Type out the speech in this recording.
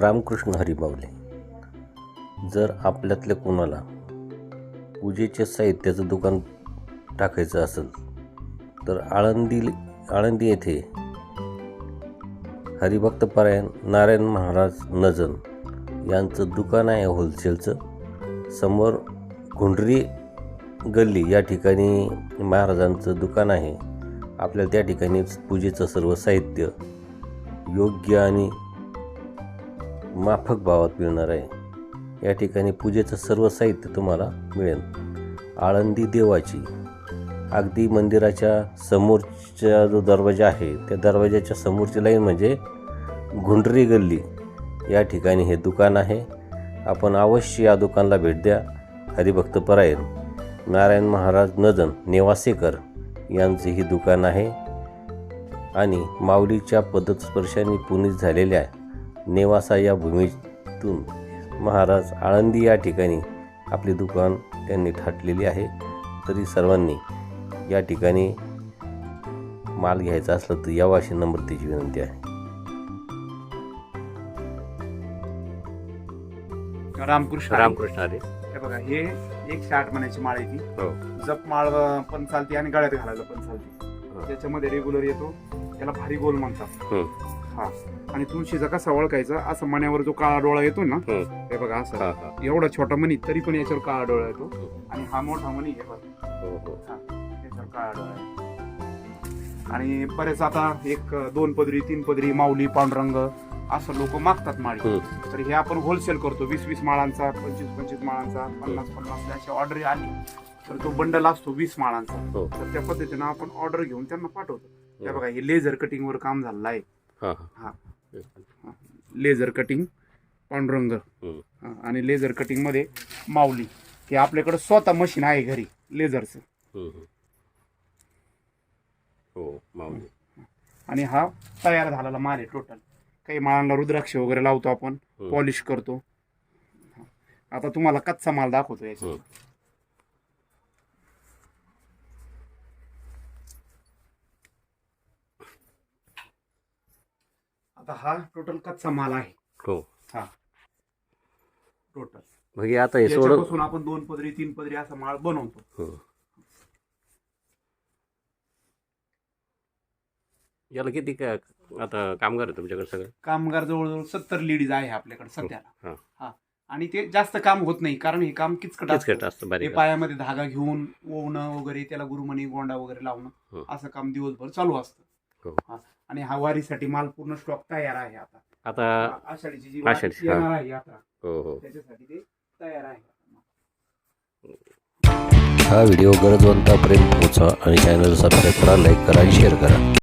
रामकृष्ण हरिबावले. जर आपल्यातल्या कोणाला पूजेच्या साहित्याचं दुकान टाकायचं असेल तर आळंदी आळंदी येथे हरिभक्तपरायण नारायण महाराज नजन यांचं दुकान आहे होलसेलचं. समोर घुंडरी गल्ली या ठिकाणी महाराजांचं दुकान आहे. आपल्याला त्या ठिकाणी पूजेचं सर्व साहित्य योग्य आणि माफक भावात मिळणार आहे. या ठिकाणी पूजेचं सर्व साहित्य तुम्हाला मिळेल. आळंदी देवाची. अगदी मंदिराच्या समोरचा जो दरवाजा आहे त्या दरवाजाच्या समोरची लाईन म्हणजे घुंडरी गल्ली. या ठिकाणी हे दुकान आहे. आपण अवश्य या दुकानला भेट द्या. हरिभक्त परायण. नारायण महाराज नदन नेवासेकर यांचे ही दुकान आहे. आणि माऊलीच्या पदस्पर्शाने पुनीत झालेल्या नेवासा या भूमीतून महाराज आळंदी या ठिकाणी आपले दुकान त्यांनी थाटलेली आहे. तरी सर्वांनी या ठिकाणी माल घ्यायचा असला तर यावा अशी नम्रतेची विनंती आहे. रामकृष्ण. रामकृष्ण हरी हे बघा हे एकशे आठ मण्याची माळ आहे ती. हो. जप माळ पण चालते आणि गळ्यात घालायला पण चालते. हो. त्याच्यामध्ये रेग्युलर येतो. त्याला भारी गोल म्हणतात. हा. आणि तुळशीचा कसा ओळखायचा? असं मण्यावर जो काळा डोळा येतो ना. हे बघा असं. हा हा. एवढा छोटा मणी तरी पण याच्यावर काळा डोळा येतो. हम्म. आणि हा मोठा मणी हे बघा. हो हो. हा, याच्यावर काळा डोळा आहे. आणि बरेच आता एक दोन पदरी तीन पदरी माऊली पांडुरंग असं लोक मागतात माळी. तर हे आपण होलसेल करतो. वीस वीस माळांचा पंचवीस पंचवीस माळांचा पन्नास पन्नास अशी ऑर्डर आली तर तो बंडल असतो वीस माळांचा. हो. तर त्या पद्धतीनं आपण ऑर्डर घेऊन त्यांना पाठवतो. त्या बघा हे लेझर कटिंग वर काम झालेलं आहे. हा. हा. हा. Laser cutting Pandurang. हा, आणि लेझर कटिंगमध्ये माऊली. हे आपल्याकडे स्वतः मशीन आहे घरी लेझरचं. हो माऊली. आणि हा तयार झालेला माल आहे टोटल काही माळांना रुद्राक्ष वगैरे लावतो आपण. पॉलिश करतो. आता तुम्हाला कच्चा माल दाखवतो याच्यात. आता हा टोटल कच्चा माल आहे. हो. हा. टोटल. हे आता हे याच्यापासून आपण दोन पदरी तीन पदरी असा माळ बनवतो. हो. याला किती काय आता कामगार आहे तुमच्याकडे सगळं? कामगार जवळजवळ सत्तर लेडीज आहे आपल्याकडे सध्याला. हा. हा. आणि ते जास्त काम होत नाही कारण हे काम किचकट असतं. असतं हे बारीक पायामध्ये धागा घेऊन ओवणं वगैरे त्याला गुरुमणी गोंडा वगैरे लावणं हो. असं काम दिवसभर चालू असतं. हो. आणि हा वारीसाठी माल पूर्ण स्टॉक तयार आहे आता. आता आषाढीची जी आषाढी, वारी येणार आहे यात्रा हो हो. त्याच्यासाठी ते तयार आहे हा व्हिडिओ गरजवंतापर्यंत पोहोचा आणि चॅनल सबस्क्राईब करा लाईक करा आणि शेअर करा.